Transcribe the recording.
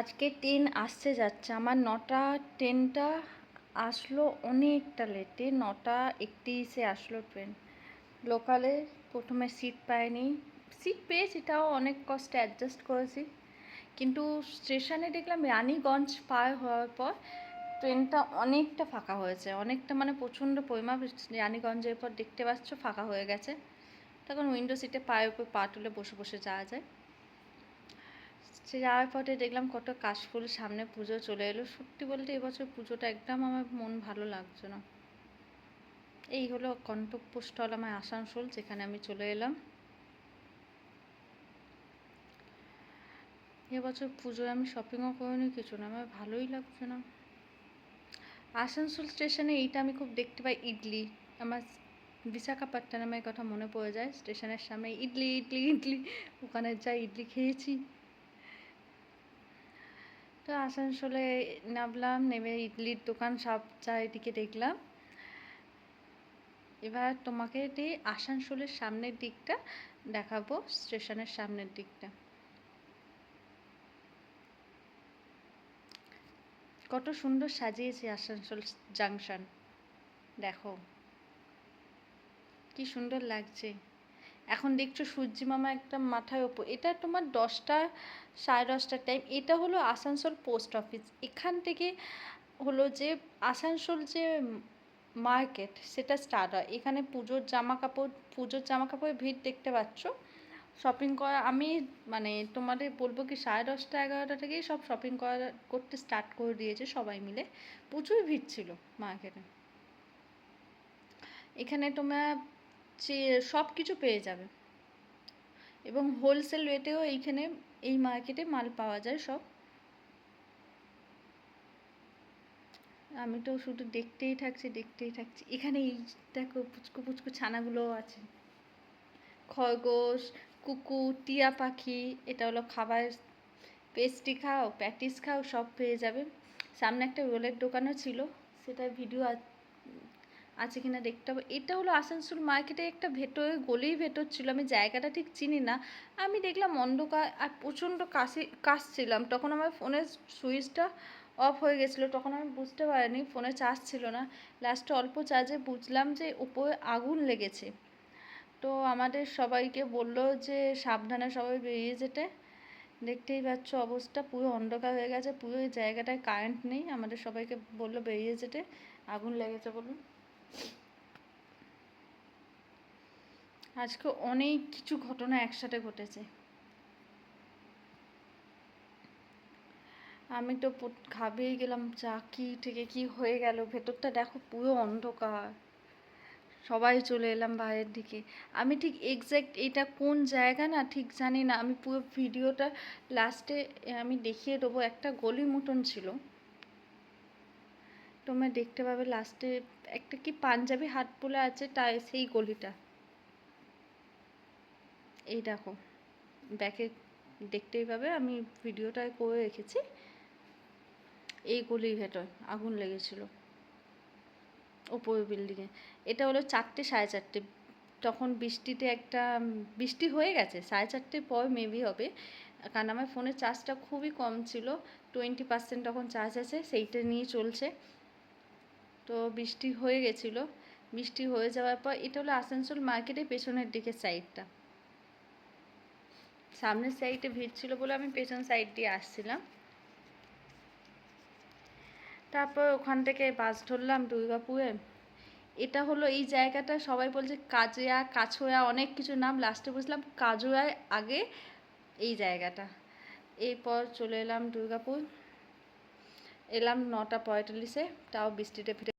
আজকে ট্রেন আসছে যাচ্ছে। আমার নটা ট্রেনটা আসলো অনেকটা লেটে, নটা একত্রিশে আসলো ট্রেন। লোকালে প্রথমে সিট পাইনি। সিট পেয়েছি, তাও অনেক কষ্টে অ্যাডজাস্ট করেছি। কিন্তু স্টেশনে দেখলাম রানীগঞ্জ পার হওয়ার পর ট্রেনটা অনেকটা ফাঁকা হয়েছে। অনেকটা মানে প্রচণ্ড পরিমাপ, রানীগঞ্জের পর দেখতে পাচ্ছ ফাঁকা হয়ে গেছে। তখন উইন্ডো সিটে পায়ের উপর পা তুলে বসে বসে যাওয়া যায়। সে যাওয়ার পথে দেখলাম কত কাশফুল, সামনে পুজো চলে এলো। সত্যি বলতে এবছর পুজোটা একদম আমার মন ভালো লাগছে না। এই হলো কণ্ঠপ্য আমার আসানসোল, যেখানে আমি চলে এলাম। এবছর পুজোয় আমি শপিংও করিনি, কিছু না, আমার ভালোই লাগছে না। আসানসোল স্টেশনে এইটা আমি খুব দেখতে পাই, ইডলি। আমার বিশাখাপট্টনমের কথা মনে পড়ে যায়, স্টেশনের সামনে ইডলি ইডলি ইডলি। ওখানে যা ইডলি খেয়েছি। তো আসানসোলে নামলাম, নেমে ইডলির দোকান সব চারিদিকে দেখলাম। এবার তোমাকে দিয়ে আসানসোলের সামনের দিকটা দেখাবো, স্টেশনের সামনের দিকটা। কত সুন্দর সাজিয়েছে আসানসোল জাংশন। দেখো, কি সুন্দর লাগছে। এখন দেখছ সূর্যি মামা একটা মাথায় ওপর। এটা তোমার দশটা সাড়ে দশটার টাইম এটা হলো আসানসোল পোস্ট অফিস এখান থেকে হলো যে আসানসোল যে মার্কেট সেটা স্টার্ট হয়। এখানে পুজোর জামা কাপড় পুজোর জামা কাপড়ের ভিড় দেখতে পাচ্ছ। শপিং করা, আমি মানে তোমাদের বলব কি, সাড়ে দশটা, এগারোটা থেকেই সব শপিং করা করতে স্টার্ট করে দিয়েছে সবাই মিলে। প্রচুর ভিড় ছিল মার্কেটে এখানে তোমরা সব কিছু পেয়ে যাবে। এবং হোলসেল রেটেও এইখানে এই মার্কেটে মাল পাওয়া যায় সব। আমি তো শুধু দেখতেই থাকছি দেখতেই থাকছি। এখানে এই দেখো পুচকু পুচকু ছানাগুলোও আছে। খরগোশ, কুকুর, টিয়া পাখি, এটা হলো খাবার পেস্ট্রি খাও প্যাটিস খাও, সব পেয়ে যাবে। সামনে একটা রোলের দোকানও ছিল, সেটার ভিডিও আছে কিনা দেখতে হবে। এটা হলো আসানসোল মার্কেটে একটা ভেতরে, গলির ভেতর ছিল, আমি জায়গাটা ঠিক চিনি না। আমি দেখলাম অন্ধকার আর প্রচণ্ড কাশি কাশছিলাম তখন আমার ফোনের সুইচটা অফ হয়ে গেছিল। তখন আমি বুঝতে পারিনি, ফোনে চার্জ ছিল না। লাস্টে অল্প চার্জে বুঝলাম যে উপরে আগুন লেগেছে। তো আমাদের সবাইকে বলল যে সাবধানে সবাই বেরিয়ে যেতে। দেখতেই পাচ্ছ অবস্থা, পুরো অন্ধকার হয়ে গেছে, পুরো জায়গাটায় কারেন্ট নেই। আমাদের সবাইকে বলল বেরিয়ে যেতে। আগুন লেগেছে বলুন। আজকে অনেক কিছু ঘটনা একসাথে ঘটেছে। আমি তো ঘাবেই গেলাম চা কি থেকে কি হয়ে গেল? ভেতরটা দেখো পুরো অন্ধকার। সবাই চলে এলাম বাইরের দিকে। আমি ঠিক এক্স্যাক্ট এটা কোন জায়গা না ঠিক জানি না। আমি পুরো ভিডিওটা লাস্টে আমি দেখিয়ে দেবো। একটা গলি মতন ছিল। তোমরা দেখতে পাবে লাস্টে একটা কি পাঞ্জাবি হাট বলে আছে তাই সেই গলিটা। এই দেখো ব্যাকে দেখতেই পাবে, আমি ভিডিওটা করে রেখেছি। এই গলির ভেতর আগুন লেগেছিল, ওপরের বিল্ডিংয়ে এটা হলো চারটে সাড়ে চারটে, তখন বৃষ্টিতে একটা, বৃষ্টি হয়ে গেছে, সাড়ে চারটের পর মেবি হবে। কারণ আমার ফোনের চার্জটা খুবই কম ছিল টোয়েন্টি পার্সেন্ট তখন চার্জ আছে, সেইটা নিয়ে চলছে। তো বৃষ্টি হয়ে গেছিল। বৃষ্টি হয়ে যাওয়ার পর এটা হলো আসানসোল মার্কেটের পেছনের দিকের সাইডটা সামনের সাইডে ভিড় ছিল বলে আমি পেছন সাইড দিয়ে আসছিলাম। তারপর ওখান থেকে বাস ধরলাম দুর্গাপুরে। এটা হলো এই জায়গাটা সবাই বলছে কাজয়া, কাছোয়া, অনেক কিছু নাম। লাস্টে বুঝলাম কাজোয়ায় আগে এই জায়গাটা। এরপর চলে এলাম দুর্গাপুর। এলাম নটা পঁয়তাল্লিশে, তাও বৃষ্টিতে ফিরে